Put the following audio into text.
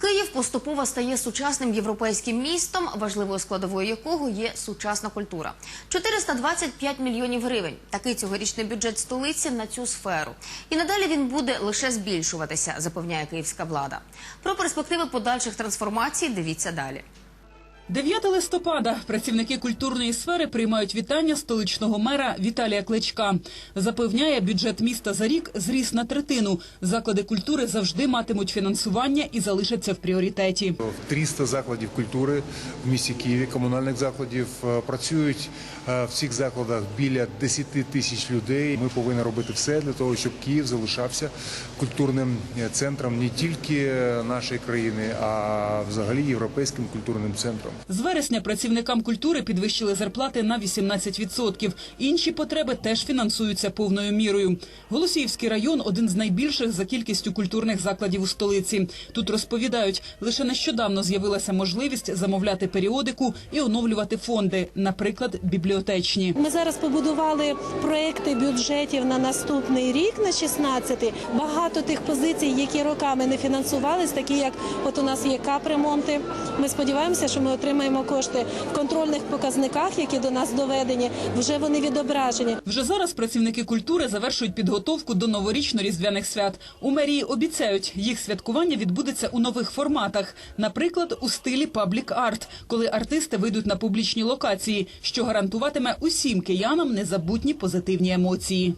Київ поступово стає сучасним європейським містом, важливою складовою якого є сучасна культура. 425 мільйонів гривень. Такий цьогорічний бюджет столиці на цю сферу. І надалі він буде лише збільшуватися, запевняє київська влада. Про перспективи подальших трансформацій дивіться далі. 9 листопада працівники культурної сфери приймають вітання столичного мера Віталія Кличка. Запевняє, бюджет міста за рік зріс на третину. Заклади культури завжди матимуть фінансування і залишаться в пріоритеті. В 300 закладів культури в місті Києві, комунальних закладів е, працюють е, в цих закладах біля 10 тисяч людей. Ми повинні робити все для того, щоб Київ залишався культурним е, центром не тільки нашої країни, а взагалі європейським культурним центром. З вересня працівникам культури підвищили зарплати на 18%. Інші потреби теж фінансуються повною мірою. Голосіївський район один з найбільших за кількістю культурних закладів у столиці. Тут розповідають, лише нещодавно з'явилася можливість замовляти періодику і оновлювати фонди, наприклад, бібліотечні. Ми зараз побудували проекти бюджетів на наступний рік на 16 Багато тих позицій, які роками не фінансувались, такі як от у нас є капремонти. Ми сподіваємося, що ми отримаємо кошти в контрольних показниках, які до нас доведені. Вже вони відображені. Вже зараз працівники культури завершують підготовку до новорічно-різдвяних свят. У мерії обіцяють, їх святкування відбудеться у нових форматах, наприклад, у стилі паблік-арт, коли артисти вийдуть на публічні локації, що гарантуватиме усім киянам незабутні позитивні емоції.